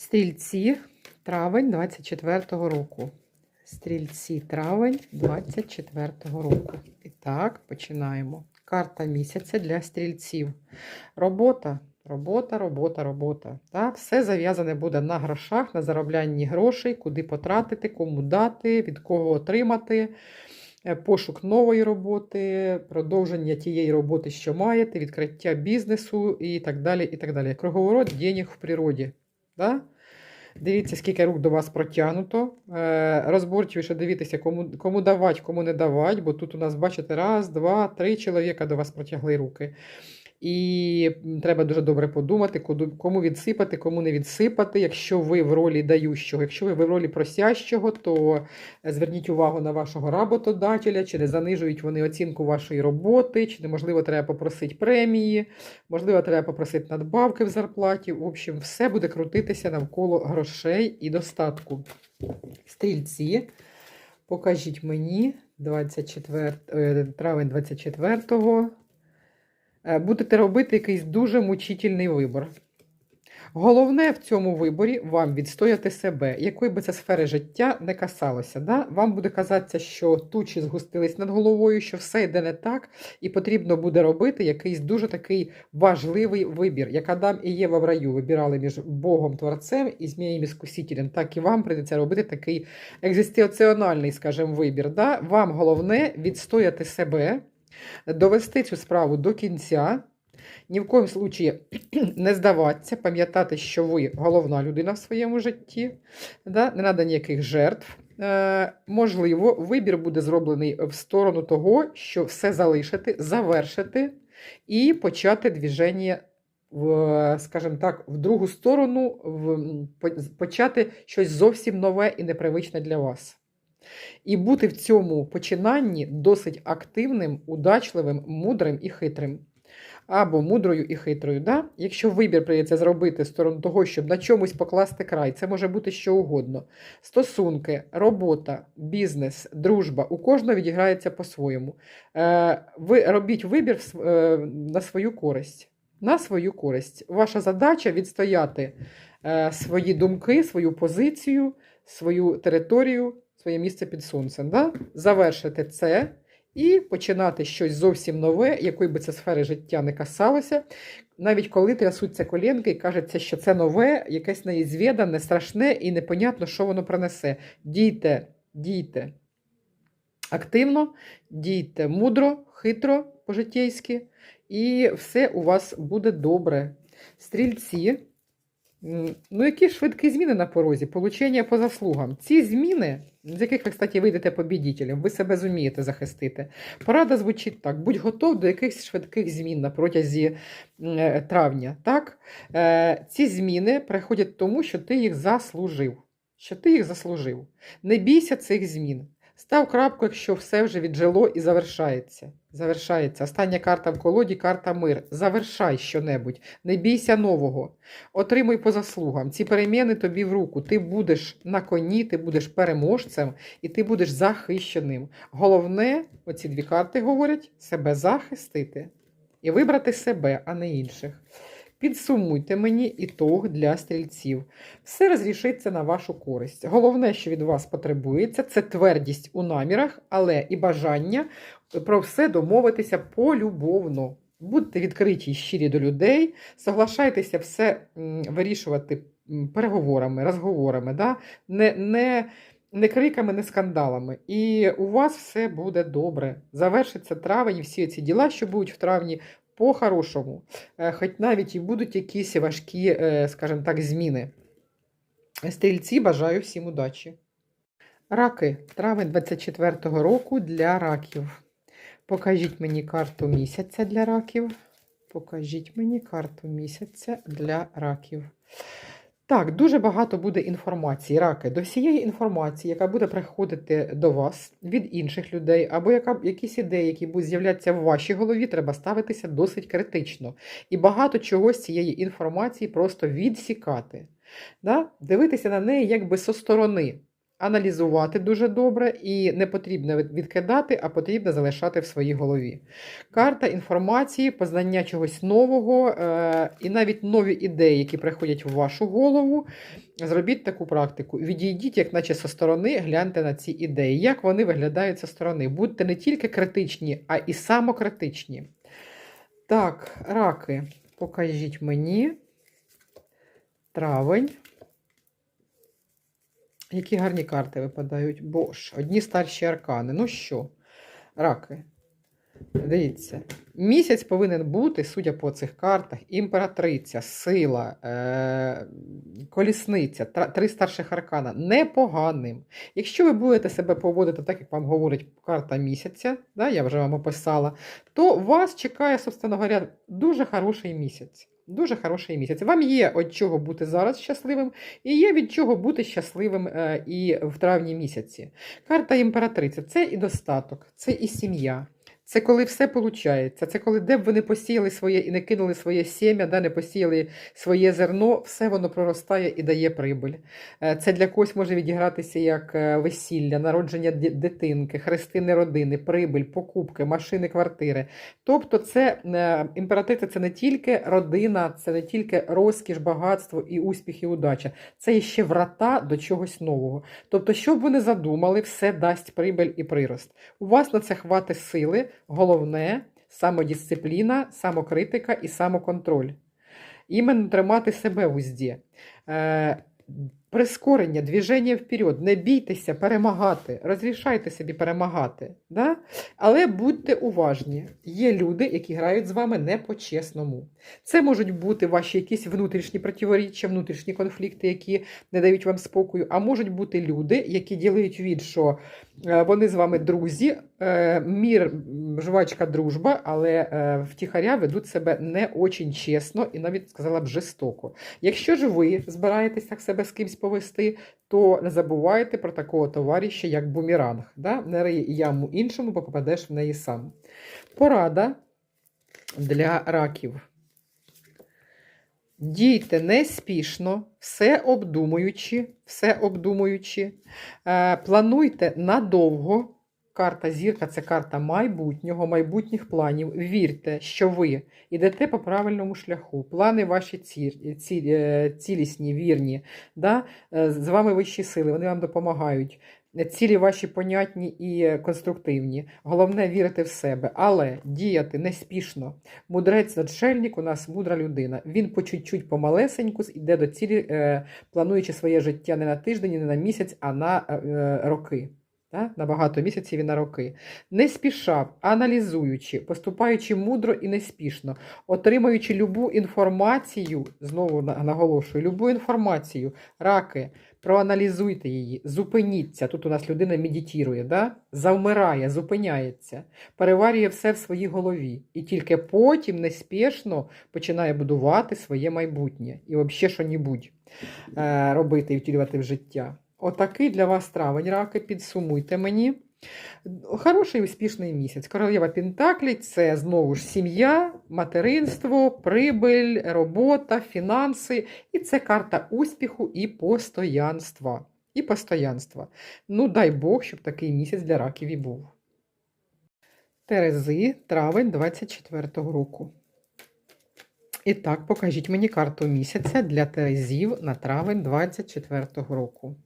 Стрільці, травень 24-го року. Стрільці, травень 24-го року. І так, починаємо. Карта місяця для стрільців. Робота, робота, робота, робота. Так, все зав'язане буде на грошах, на зароблянні грошей, куди потратити, кому дати, від кого отримати. Е, Пошук нової роботи, продовження тієї роботи, що маєте, відкриття бізнесу і так далі. і так далі. Круговорот денег в природі. Да? Дивіться, скільки рук до вас протягнуто. Е, Розборчивіше дивіться, кому, кому давати, кому не давати, бо тут у нас, бачите, раз, два, три чоловіка до вас протягли руки. І треба дуже добре подумати, кому відсипати, кому не відсипати. Якщо ви в ролі дающого, якщо ви в ролі просящого, то е, зверніть увагу на вашого работодателя, чи не занижують вони оцінку вашої роботи, чи неможливо треба попросити премії, можливо, треба попросити надбавки в зарплаті. В общем, все буде крутитися навколо грошей і достатку. Стрільці, покажіть мені 24, е, травень 24-го. Е, Будете робити якийсь дуже мучительний вибор. Головне в цьому виборі вам відстояти себе, якої би це сфери життя не касалося. Да? Вам буде казатися, що тучі згустились над головою, що все йде не так, і потрібно буде робити якийсь дуже такий важливий вибір. Як Адам і Єва в раю вибирали між Богом Творцем і змієм іскусителем, так і вам прийдеться робити такий екзистенціональний, скажімо, вибір. Да? Вам головне відстояти себе, довести цю справу до кінця. Ні в коїм случаї не здаватися, пам'ятати, що ви головна людина в своєму житті, да? не треба ніяких жертв. Е, можливо, вибір буде зроблений в сторону того, що все залишити, завершити і почати движення в, скажімо так, в другу сторону, в, почати щось зовсім нове і непривичне для вас. І бути в цьому починанні досить активним, удачливим, мудрим і хитрим або мудрою і хитрою. Да? Якщо вибір прийдеться зробити сторону того, щоб на чомусь покласти край, це може бути що угодно. Стосунки, робота, бізнес, дружба у кожного відіграється по-своєму. Е, ви робіть вибір е, на свою користь. На свою користь. Ваша задача відстояти е, свої думки, свою позицію, свою територію, своє місце під сонцем. Да? Завершити це і починати щось зовсім нове, якої би це сфери життя не касалося. Навіть коли трясуться колінки і кажеться, що це нове, якесь неізвідане, страшне і непонятно, що воно принесе. Дійте, дійте активно, дійте мудро, хитро, по-житейськи, і все у вас буде добре. Стрільці. Ну, які швидкі зміни на порозі, получення по заслугам. Ці зміни, з яких ви, кстати, вийдете побідітелем, ви себе зумієте захистити. Порада звучить так: будь готов до якихось швидких змін на протязі е, травня. Так? Е, ці зміни приходять тому, що ти їх заслужив. Що ти їх заслужив. Не бійся цих змін. Став крапку, якщо все вже віджило і завершається. Завершається. Остання карта в колоді карта мир. Завершай щонебудь. Не бійся нового. Отримуй по заслугам. Ці переміни тобі в руку. Ти будеш на коні, ти будеш переможцем і ти будеш захищеним. Головне, оці дві карти говорять, себе захистити і вибрати себе, а не інших. Підсумуйте мені ітог для стрільців. Все розрішиться на вашу користь. Головне, що від вас потребується, це твердість у намірах, але і бажання про все домовитися полюбовно. Будьте відкриті і щирі до людей, соглашайтеся все вирішувати переговорами, розговорами, да? не, не, не криками, не скандалами. І у вас все буде добре. Завершиться травень, всі ці діла, що будуть в травні, по-хорошому. Е, Хоч навіть і будуть якісь важкі, е, скажімо так, зміни. Стрільці бажаю всім удачі. Раки. Травень 24-го року для раків. Покажіть мені карту місяця для раків. Покажіть мені карту місяця для раків. Так, дуже багато буде інформації, раки. До всієї інформації, яка буде приходити до вас від інших людей, або яка, якісь ідеї, які будуть з'являтися в вашій голові, треба ставитися досить критично. І багато чого з цієї інформації просто відсікати. Да? Дивитися на неї якби со сторони. Аналізувати дуже добре, і не потрібно відкидати, а потрібно залишати в своїй голові. Карта інформації, познання чогось нового е, і навіть нові ідеї, які приходять в вашу голову. Зробіть таку практику. Відійдіть, як наче зі сторони, гляньте на ці ідеї, як вони виглядають зі сторони. Будьте не тільки критичні, а і самокритичні. Так, раки, покажіть мені. Травень. Які гарні карти випадають. Бож, одні старші аркани. Ну що, раки. Дивіться, місяць повинен бути, судя по цих картах, імператриця, сила, е- колісниця, три старших аркана непоганим. Якщо ви будете себе поводити так, як вам говорить карта місяця, да, я вже вам описала, то вас чекає, собственно говоря, дуже хороший місяць. Дуже хороший місяць. Вам є від чого бути зараз щасливим, і є від чого бути щасливим е, і в травні місяці. Карта імператриця це і достаток, це і сім'я. Це коли все виходить. Це коли де б ви не посіяли своє і не кинули своє сім'я, де не посіяли своє зерно, все воно проростає і дає прибиль. Е, Це для когось може відігратися як е, весілля, народження дитинки, хрестини родини, прибиль, покупки, машини, квартири. Тобто, це е, імператриця це не тільки родина, це не тільки розкіш, багатство і успіх, і удача. Це ще врата до чогось нового. Тобто, що б ви не задумали, все дасть прибиль і прирост. У вас на це хватить сили. Головне самодисципліна, самокритика і самоконтроль. Іменно тримати себе в узді. Прискорення, движення вперед. Не бійтеся перемагати, розрішайте собі перемагати. Да? Але будьте уважні. Є люди, які грають з вами не по-чесному. Це можуть бути ваші якісь внутрішні противоріччя, внутрішні конфлікти, які не дають вам спокою. А можуть бути люди, які ділають від, що е, вони з вами друзі, е, мір, жвачка, дружба, але е, втіхаря ведуть себе не очень чесно і навіть сказала б жорстоко. Якщо ж ви збираєтесь так себе з кимсь повести, то не забувайте про такого товариша, як бумеранг. Да? Не рий яму іншому, бо попадеш в неї сам. Порада для раків. Дійте неспішно, все обдумуючи, все обдумуючи. Е, плануйте надовго. Карта зірка це карта майбутнього, майбутніх планів. Вірте, що ви йдете по правильному шляху. Плани ваші ці, ці, е, цілісні, вірні. Да? Е, З вами вищі сили, вони вам допомагають. Цілі ваші понятні і конструктивні. Головне вірити в себе, але діяти неспішно. Мудрець надшельник у нас мудра людина. Він по чуть-чуть помалесеньку йде до цілі, е, плануючи своє життя не на тиждень, не на місяць, а на роки. Та? На багато місяців і на роки. Не спішав, аналізуючи, поступаючи мудро і неспішно, отримуючи любу інформацію, знову наголошую, любу інформацію, раки, проаналізуйте її, зупиніться. Тут у нас людина медитує, да? завмирає, зупиняється, переварює все в своїй голові. І тільки потім неспішно починає будувати своє майбутнє і взагалі що-небудь е, робити і втілювати в життя. Отакий для вас травень, раки, підсумуйте мені. Хороший і успішний місяць. Королева Пентаклі це знову ж сім'я, материнство, прибиль, робота, фінанси. І це карта успіху і постоянства. І постоянства. Ну, дай Бог, щоб такий місяць для раків і був. Терези, травень 24-го року. І так, покажіть мені карту місяця для Терезів на травень 24-го року.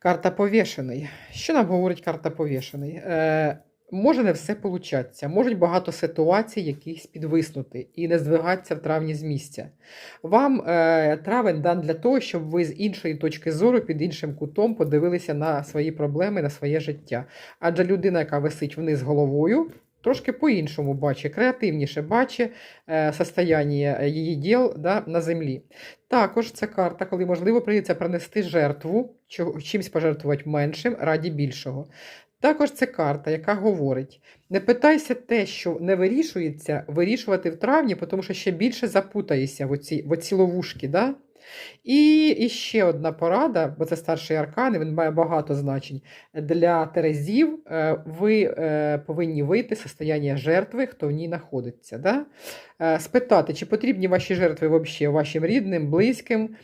Карта повішений. Що нам говорить карта повішений? Е, може не все получатися, можуть багато ситуацій якихось підвиснути і не здвигатися в травні з місця. Вам е, травень дан для того, щоб ви з іншої точки зору, під іншим кутом подивилися на свої проблеми, на своє життя. Адже людина, яка висить вниз головою, трошки по-іншому бачить, креативніше бачить е, состояння її діл да, на землі. Також це карта, коли можливо прийдеться принести жертву, чимсь пожертвувати меншим раді більшого. Також це карта, яка говорить: не питайся те, що не вирішується, вирішувати в травні, тому що ще більше запутаєшся в оці, в оці ловушки. Да? І, і ще одна порада, бо це старший аркан, і він має багато значень. Для Терезів е, ви е, повинні вийти з состояння жертви, хто в ній знаходиться. Да? Е, Спитати, чи потрібні ваші жертви взагалі вашим рідним, близьким.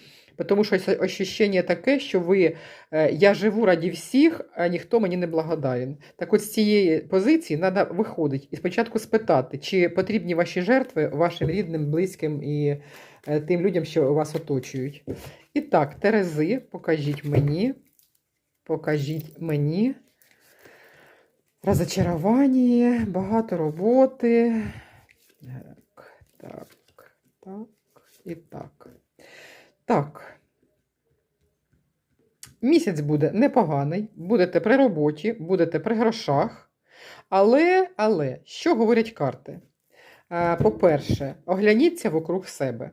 Тому що ощущення таке, що ви е, я живу раді всіх, а ніхто мені не благодарен. Так от з цієї позиції треба виходити і спочатку спитати, чи потрібні ваші жертви вашим рідним, близьким і е, тим людям, що вас оточують. І так, Терези, покажіть мені. Покажіть мені. Розочарування, багато роботи. Так, так, так і так. Так. Місяць буде непоганий, будете при роботі, будете при грошах. Але, але, що говорять карти? Е, По-перше, огляніться вокруг себе.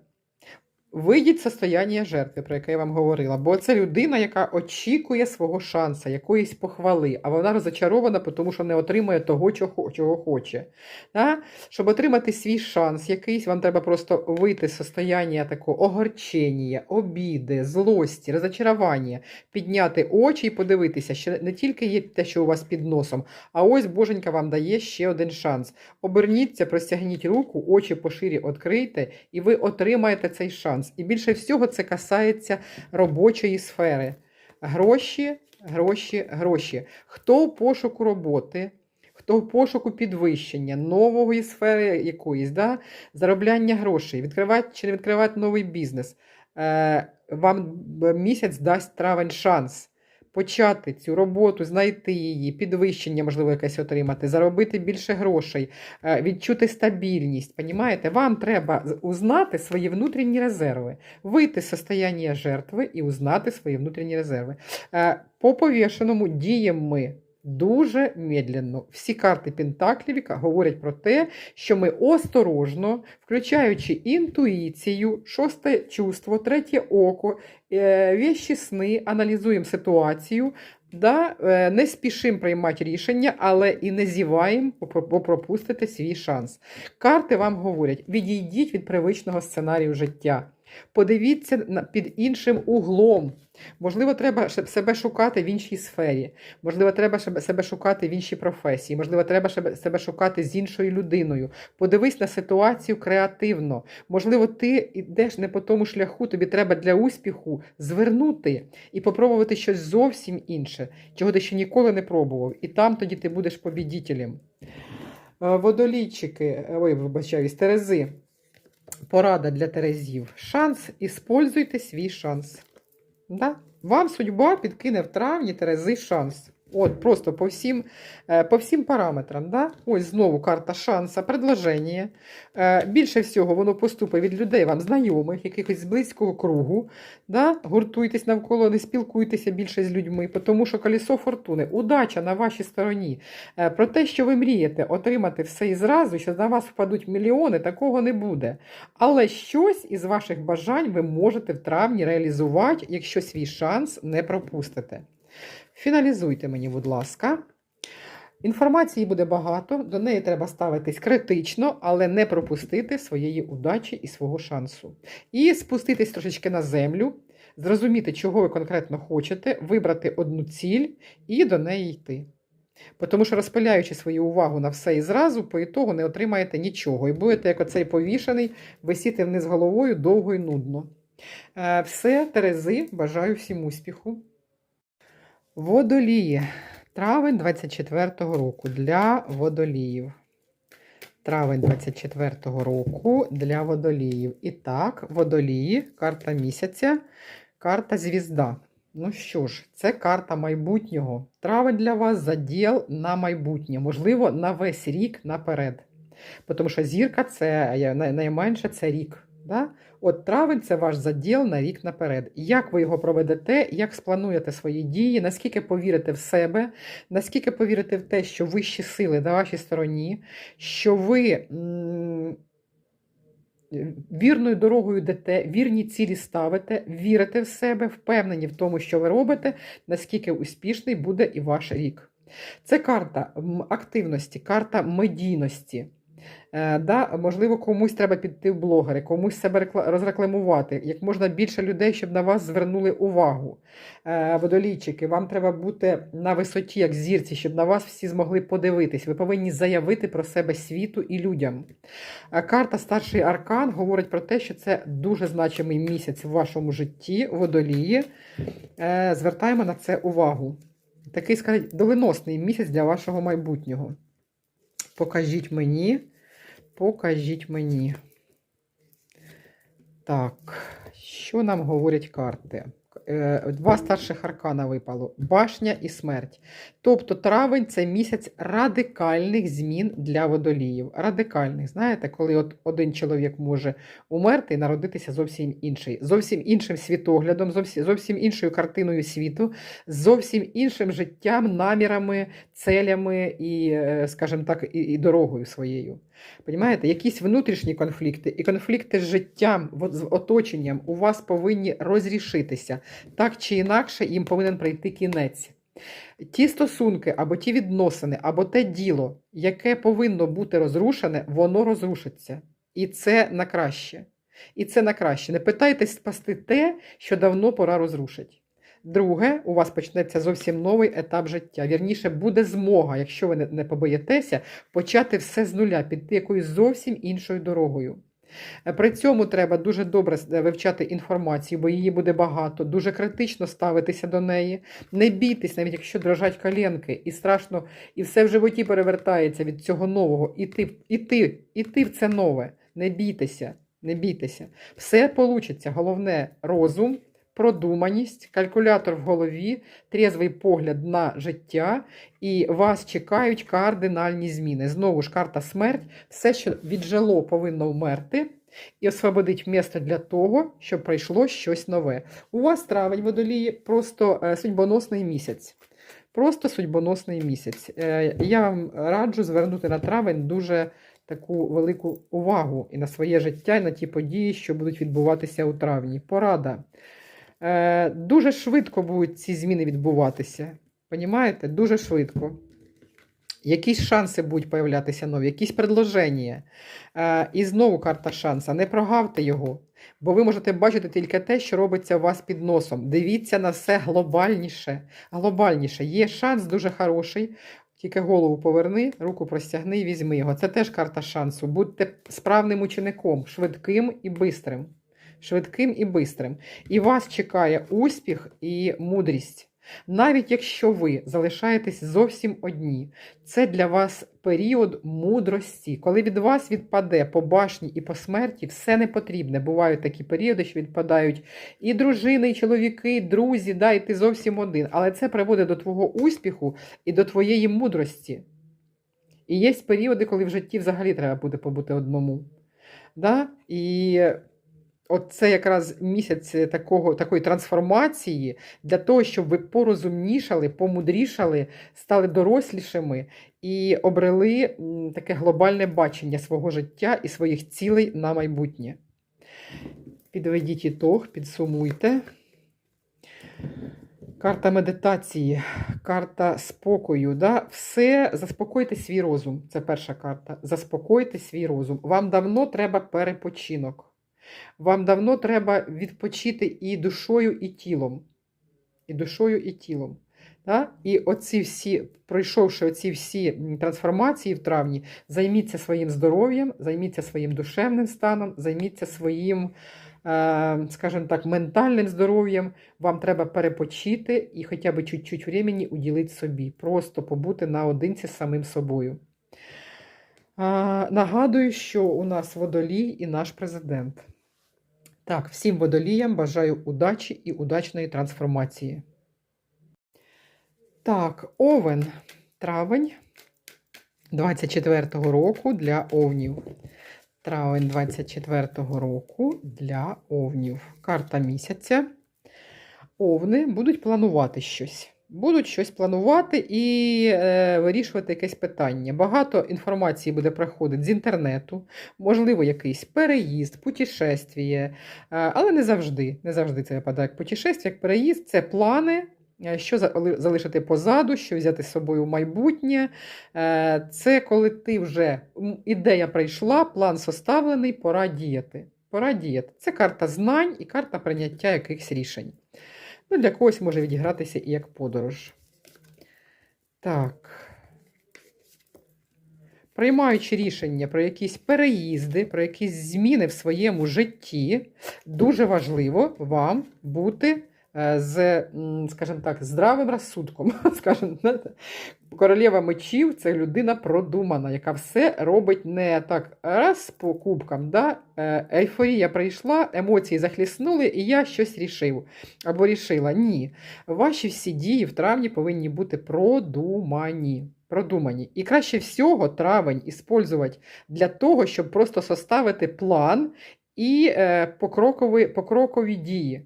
Вийдіть состояння жертви, про яке я вам говорила, бо це людина, яка очікує свого шанса, якоїсь похвали, а вона розочарована, тому що не отримує того, чого, хоче. Да? Щоб отримати свій шанс якийсь, вам треба просто вийти з состояння такого огорчення, обіди, злості, розочарування, підняти очі і подивитися, що не тільки є те, що у вас під носом, а ось Боженька вам дає ще один шанс. Оберніться, простягніть руку, очі поширі відкрийте, і ви отримаєте цей шанс. І більше всього це касається робочої сфери. Гроші, гроші, гроші. Хто в пошуку роботи, хто в пошуку підвищення, нової сфери якоїсь, да? заробляння грошей, відкривати чи не відкривати новий бізнес, е, вам місяць дасть травень шанс почати цю роботу, знайти її, підвищення, можливо, якесь отримати, заробити більше грошей, е, відчути стабільність. Понімаєте? Вам треба узнати свої внутрішні резерви, вийти з состояння жертви і узнати свої внутрішні резерви. Е, По повішеному діємо ми. Дуже медленно. Всі карти Пентаклів говорять про те, що ми осторожно, включаючи інтуїцію, шосте чувство, третє око, е, вещі сни, аналізуємо ситуацію, да, е, не спішимо приймати рішення, але і не зіваємо, бо бо свій шанс. Карти вам говорять: відійдіть від привичного сценарію життя. Подивіться під іншим углом. Можливо, треба себе шукати в іншій сфері. Можливо, треба себе- шукати в іншій професії. Можливо, треба себе- себе шукати з іншою людиною. Подивись на ситуацію креативно. Можливо, ти йдеш не по тому шляху, тобі треба для успіху звернути і попробувати щось зовсім інше, чого ти ще ніколи не пробував. І там тоді ти будеш побідітелем. Е, Водолійчики, е, ой, вибачаюсь, Терези. Порада для Терезів. Шанс, іспользуйте свій шанс. Да? Вам судьба підкине в травні Терези шанс. От, просто по всім, е, по всім параметрам. Да? Ось знову карта шанса, предложення. Е, Більше всього воно поступить від людей вам знайомих, якихось з близького кругу. Да? Гуртуйтесь навколо, не спілкуйтеся більше з людьми, тому що колесо фортуни, удача на вашій стороні. Е, Про те, що ви мрієте отримати все і зразу, що на вас впадуть мільйони, такого не буде. Але щось із ваших бажань ви можете в травні реалізувати, якщо свій шанс не пропустите. Фіналізуйте мені, будь ласка. Інформації буде багато, до неї треба ставитись критично, але не пропустити своєї удачі і свого шансу. І спуститись трошечки на землю, зрозуміти, чого ви конкретно хочете, вибрати одну ціль і до неї йти. Тому що розпиляючи свою увагу на все і зразу, по ітогу не отримаєте нічого. І будете, як оцей повішений, висіти вниз головою довго і нудно. Е, Все, Терези, бажаю всім успіху. Водолії. Травень 24-го року для водоліїв. Травень 24-го року для водоліїв. І так, водолії, карта місяця, карта звізда. Ну що ж, це карта майбутнього. Травень для вас заділ на майбутнє, можливо, на весь рік наперед. Тому що зірка це найменше це рік. Да? От травень це ваш заділ на рік наперед. Як ви його проведете, як сплануєте свої дії, наскільки повірите в себе, наскільки повірите в те, що вищі сили на вашій стороні, що ви вірною дорогою йдете, вірні цілі ставите, вірите в себе, впевнені в тому, що ви робите, наскільки успішний буде і ваш рік. Це карта активності, карта медійності. Е, да, можливо, комусь треба піти в блогери, комусь себе розрекламувати, як можна більше людей, щоб на вас звернули увагу. Е, водолійчики, вам треба бути на висоті, як зірці, щоб на вас всі змогли подивитись. Ви повинні заявити про себе світу і людям. Е, Карта Старший Аркан говорить про те, що це дуже значимий місяць в вашому житті, водолії. Звертаємо на це увагу. Такий, скажіть, доленосний місяць для вашого майбутнього. Покажіть мені. Покажіть мені. Так, що нам говорять карти? Е, Два старших аркана випало: башня і смерть. Тобто травень це місяць радикальних змін для водоліїв. Радикальних. Знаєте, коли от один чоловік може умерти і народитися зовсім інший, зовсім іншим світоглядом, зовсім, іншою картиною світу, зовсім іншим життям, намірами, целями і, е, скажімо так, і дорогою своєю. Понімаєте, якісь внутрішні конфлікти і конфлікти з життям, з оточенням у вас повинні розрішитися. Так чи інакше, їм повинен прийти кінець. Ті стосунки, або ті відносини, або те діло, яке повинно бути розрушене, воно розрушиться. І це на краще. І це на краще. Не питайтесь спасти те, що давно пора розрушити. Друге, у вас почнеться зовсім новий етап життя. Вірніше, буде змога, якщо ви не- побоїтеся, почати все з нуля, піти якоюсь зовсім іншою дорогою. Е, При цьому треба дуже добре е, вивчати інформацію, бо її буде багато, дуже критично ставитися до неї. Не бійтесь, навіть якщо дрожать коленки, і страшно, і все в животі перевертається від цього нового. Іти, іти, іти в це нове. Не бійтеся, не бійтеся. Все получиться. Головне розум, продуманість, калькулятор в голові, трізвий погляд на життя, і вас чекають кардинальні зміни. Знову ж карта смерть, все, що віджило, повинно вмерти. І освободить місце для того, щоб прийшло щось нове. У вас травень водолії просто е, судьбоносний місяць. Просто судьбоносний місяць. Е, Я вам раджу звернути на травень дуже таку велику увагу і на своє життя, і на ті події, що будуть відбуватися у травні. Порада. Е, Дуже швидко будуть ці зміни відбуватися. Понімаєте? Дуже швидко. Якісь шанси будуть появлятися нові, якісь предложення. Е, і знову карта шанса. Не прогавте його, бо ви можете бачити тільки те, що робиться у вас під носом. Дивіться на все глобальніше. Глобальніше. Є шанс дуже хороший. Тільки голову поверни, руку простягни і візьми його. Це теж карта шансу. Будьте справним учеником, швидким і бистрим. Швидким і бистрим. І вас чекає успіх і мудрість. Навіть якщо ви залишаєтесь зовсім одні, це для вас період мудрості. Коли від вас відпаде по башні і по смерті, все не потрібне. Бувають такі періоди, що відпадають і дружини, і чоловіки, і друзі, да, і ти зовсім один. Але це приводить до твого успіху і до твоєї мудрості. І є періоди, коли в житті взагалі треба буде побути одному. Да? І от це якраз місяць такого, такої трансформації для того, щоб ви порозумнішали, помудрішали, стали дорослішими і обрели таке глобальне бачення свого життя і своїх цілей на майбутнє. Підведіть ітог, підсумуйте. Карта медитації, карта спокою. Да? Все, заспокойте свій розум. Це перша карта. Заспокойте свій розум. Вам давно треба перепочинок. Вам давно треба відпочити і душою, і тілом. І душою, і тілом. Да? І оці всі, пройшовши оці всі трансформації в травні, займіться своїм здоров'ям, займіться своїм душевним станом, займіться своїм, е, скажімо так, ментальним здоров'ям. Вам треба перепочити і хоча б чуть-чуть времени уділити собі. Просто побути наодинці з самим собою. А, нагадую, що у нас водолій і наш президент. Так, всім водоліям бажаю удачі і удачної трансформації. Так, овен. Травень 24-го року для овнів. Травень 24-го року для овнів. Карта місяця. Овни будуть планувати щось. Будуть щось планувати і е, вирішувати якесь питання. Багато інформації буде приходити з інтернету, можливо, якийсь переїзд, путешествіє, е, але не завжди. Не завжди це випадає як путешествие, як переїзд. Це плани е, що залишити позаду, що взяти з собою в майбутнє. Е, Це коли ти вже ідея прийшла, план составлений, пора діяти. Пора діяти. Це карта знань і карта прийняття якихось рішень. Ну, для когось може відігратися і як подорож. Так. Приймаючи рішення про якісь переїзди, про якісь зміни в своєму житті, дуже важливо вам бути з, м, скажімо так, здравим розсудком. Скажімо. Королева мечів це людина продумана, яка все робить не так раз по кубкам. Да? Е, Ейфорія прийшла, емоції захліснули, і я щось рішив або рішила. Ні. Ваші всі дії в травні повинні бути продумані. Продумані. І краще всього травень іспользувати для того, щоб просто составити план і е, покрокові, покрокові дії.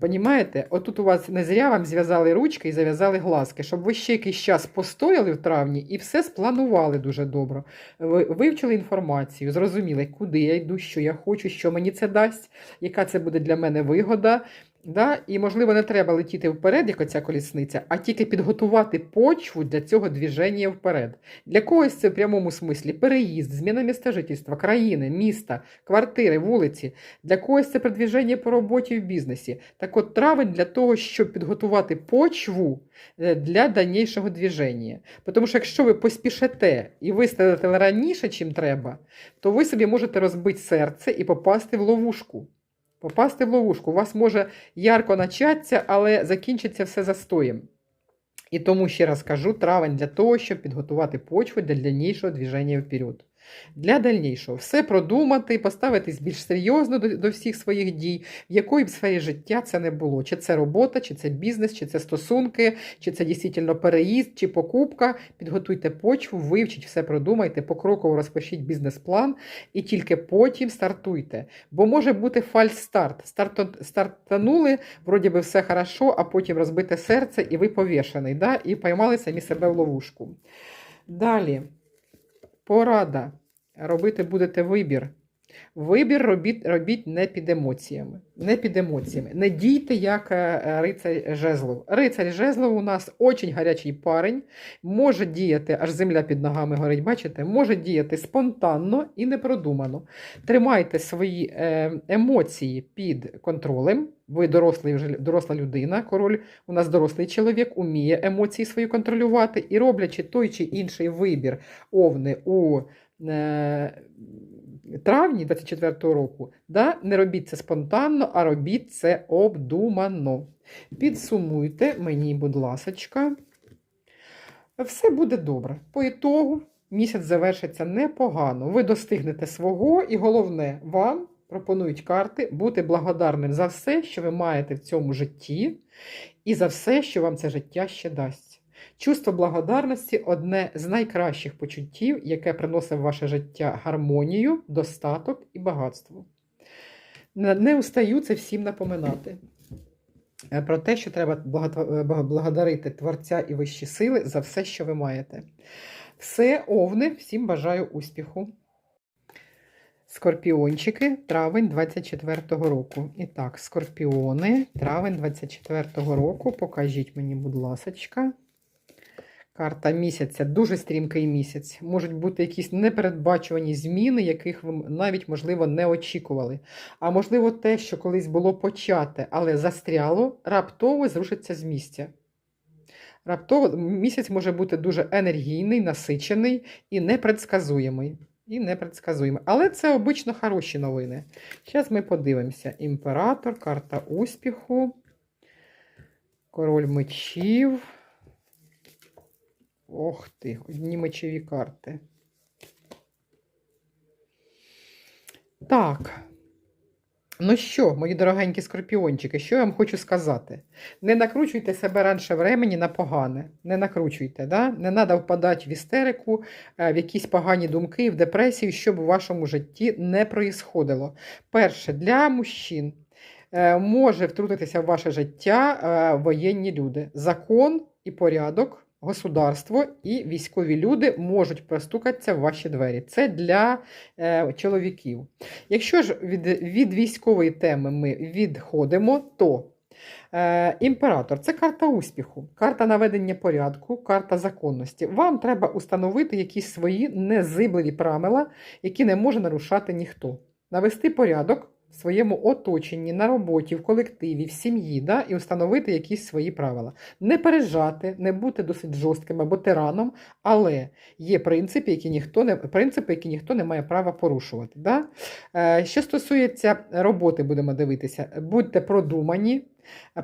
Понімаєте? Отут у вас не зря вам зв'язали ручки і зав'язали глазки, щоб ви ще якийсь час постояли в травні і все спланували дуже добре. Ви вивчили інформацію, зрозуміли, куди я йду, що я хочу, що мені це дасть, яка це буде для мене вигода. Да? І, можливо, не треба летіти вперед, як оця колісниця, а тільки підготувати почву для цього движення вперед. Для когось це в прямому смислі переїзд, зміна міста жительства, країни, міста, квартири, вулиці. Для когось це продвіження по роботі в бізнесі. Так от травень для того, щоб підготувати почву е, для дальнішого движення. Тому що якщо ви поспішите і виставите раніше, чим треба, то ви собі можете розбити серце і попасти в ловушку. Попасти в ловушку. У вас може ярко начатися, але закінчиться все застоєм. І тому ще раз кажу, травень для того, щоб підготувати почву для дальнішого движення вперед. Для дальнішого все продумати, поставитись більш серйозно до, до всіх своїх дій, в якої б сфері життя це не було. Чи це робота, чи це бізнес, чи це стосунки, чи це дійсно переїзд, чи покупка. Підготуйте почву, вивчіть, все продумайте, покроково розпишіть бізнес-план і тільки потім стартуйте. Бо може бути фальс-старт. Старто, стартанули, вроді би все хорошо, а потім розбите серце, і ви повішений, да? і поймали самі себе в ловушку. Далі. Порада. Робити будете вибір. Вибір робіть, робіть не під емоціями. Не під емоціями. Не дійте, як е, рицарь жезлов. Рицарь жезлов у нас очень гарячий парень, може діяти, аж земля під ногами горить, бачите, може діяти спонтанно і непродумано. Тримайте свої е, емоції під контролем. Ви дорослий, вже доросла людина, король, у нас дорослий чоловік, уміє емоції свої контролювати і роблячи той чи інший вибір овни у е, травні 24-го року, да, не робіть це спонтанно, а робіть це обдумано. Підсумуйте мені, будь ласочка. Все буде добре. По ітогу місяць завершиться непогано. Ви достигнете свого, і головне, вам пропонують карти бути благодарним за все, що ви маєте в цьому житті, і за все, що вам це життя ще дасть. Чувство благодарності одне з найкращих почуттів, яке приносить в ваше життя гармонію, достаток і багатство. Не устаю це всім напоминати. Е, Про те, що треба е, благодарити Творця і вищі сили за все, що ви маєте. Все, овни, всім бажаю успіху. Скорпіончики, травень 24-го року. І так, скорпіони, травень 24-го року. Покажіть мені, будь ласочка. Карта місяця, дуже стрімкий місяць. Можуть бути якісь непередбачувані зміни, яких ви навіть, можливо, не очікували. А можливо, те, що колись було почате, але застряло, раптово зрушиться з місця. Раптово місяць може бути дуже енергійний, насичений і непредсказуємий. І непредсказуємий. Але це обично хороші новини. Зараз ми подивимося. Імператор, карта успіху, король мечів. Ох ти, одні мечові карти. Так. Ну що, мої дорогенькі скорпіончики, що я вам хочу сказати? Не накручуйте себе раніше времені на погане. Не накручуйте, да? не треба впадати в істерику, е, в якісь погані думки, в депресію, щоб у вашому житті не проїсходило. Перше, для мужчин е, може втрутитися в ваше життя е, воєнні люди. Закон і порядок государство і військові люди можуть простукатися в ваші двері. Це для е, чоловіків. Якщо ж від, від військової теми ми відходимо, то Е, імператор це карта успіху, карта наведення порядку, карта законності. Вам треба установити якісь свої незибливі правила, які не може нарушати ніхто. Навести порядок в своєму оточенні, на роботі, в колективі, в сім'ї, да, і установити якісь свої правила. Не пережати, не бути досить жорстким або тираном, але є принципи, які ніхто не, принципи, які ніхто не має права порушувати. Да? Е, що стосується роботи, будемо дивитися, будьте продумані.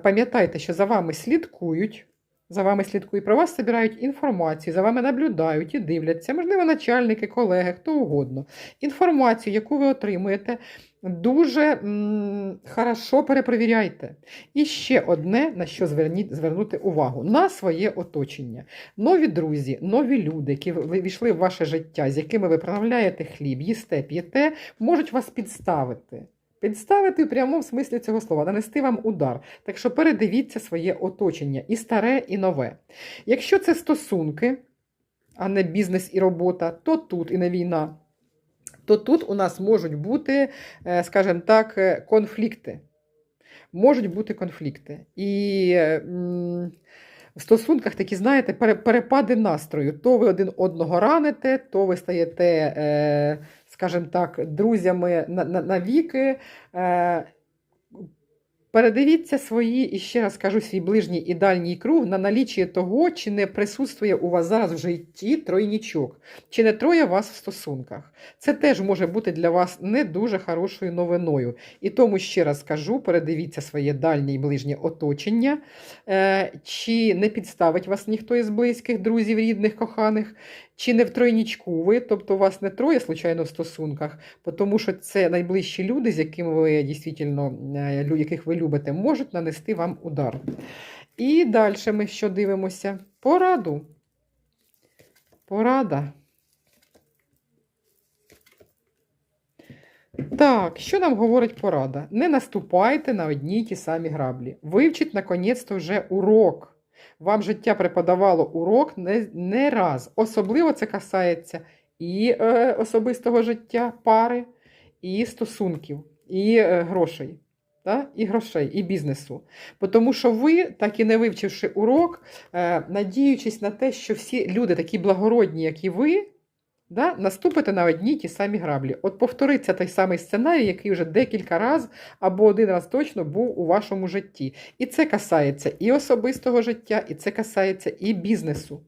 Пам'ятайте, що за вами слідкують, за вами слідкують, про вас збирають інформацію, за вами наблюдають і дивляться, можливо, начальники, колеги, хто угодно. Інформацію, яку ви отримуєте, дуже м, хорошо перепровіряйте. І ще одне, на що зверніть, звернути увагу: на своє оточення. Нові друзі, нові люди, які війшли в ваше життя, з якими ви проявляєте хліб, їсте, п'єте, можуть вас підставити. Підставити в прямому смислі цього слова, нанести вам удар. Так що передивіться своє оточення і старе, і нове. Якщо це стосунки, а не бізнес і робота, то тут і не війна, то тут у нас можуть бути, е, скажімо так, е, конфлікти. Можуть бути конфлікти. І е, в стосунках такі, знаєте, пере- перепади настрою. То ви один одного раните, то ви стаєте, скажімо так, друзями на, на, навіки. Е, Передивіться свої, і ще раз кажу, свій ближній і дальній круг на налічі того, чи не присутствує у вас зараз в житті тройнічок, чи не троє вас в стосунках. Це теж може бути для вас не дуже хорошою новиною. І тому ще раз кажу: передивіться своє дальнє і ближнє оточення, е, чи не підставить вас ніхто із близьких, друзів, рідних, коханих, чи не в тройнічку ви, тобто у вас не троє, случайно, в стосунках, тому що це найближчі люди, з якими ви дійсно, е, яких ви любите, можуть нанести вам удар. І далі ми що дивимося? Пораду. Порада. Так, що нам говорить порада? Не наступайте на одні й ті самі граблі. Вивчіть наконець-то вже урок. Вам життя преподавало урок не, не раз. Особливо це касається і е, особистого життя пари, і стосунків, і е, грошей. Та? І грошей, і бізнесу. Тому що ви, так і не вивчивши урок, е, надіючись на те, що всі люди такі благородні, як і ви, да, наступити на одні ті самі граблі. От повториться той самий сценарій, який вже декілька разів або один раз точно був у вашому житті. І це касається і особистого життя, і це касається і бізнесу.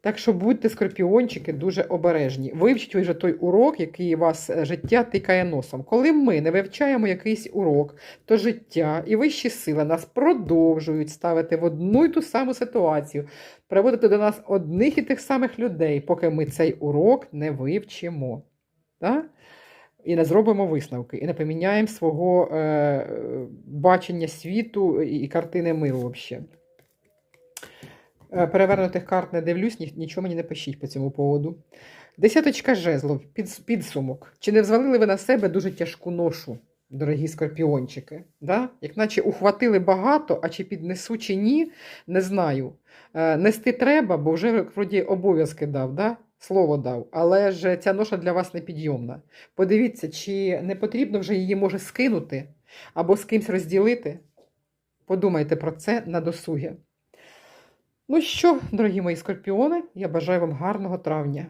Так що будьте скорпіончики дуже обережні. Вивчіть вже той урок, який вас е, життя тикає носом. Коли ми не вивчаємо якийсь урок, то життя і вищі сили нас продовжують ставити в одну й ту саму ситуацію, приводити до нас одних і тих самих людей, поки ми цей урок не вивчимо. Так? І не зробимо висновки, і не поміняємо свого е, бачення світу і, картини миру взагалі. Е, Перевернутих карт не дивлюсь, ні, нічого мені не пишіть по цьому поводу. Десяточка жезлов, під, підсумок. Чи не взвалили ви на себе дуже тяжку ношу, дорогі скорпіончики? Да? Як наче ухватили багато, а чи піднесу, чи ні, не знаю. Е, нести треба, бо вже вроді обов'язки дав, да? слово дав, але ж ця ноша для вас непідйомна. Подивіться, чи не потрібно вже її може скинути або з кимсь розділити. Подумайте про це на досугі. Ну що, дорогі мої скорпіони, я бажаю вам гарного травня.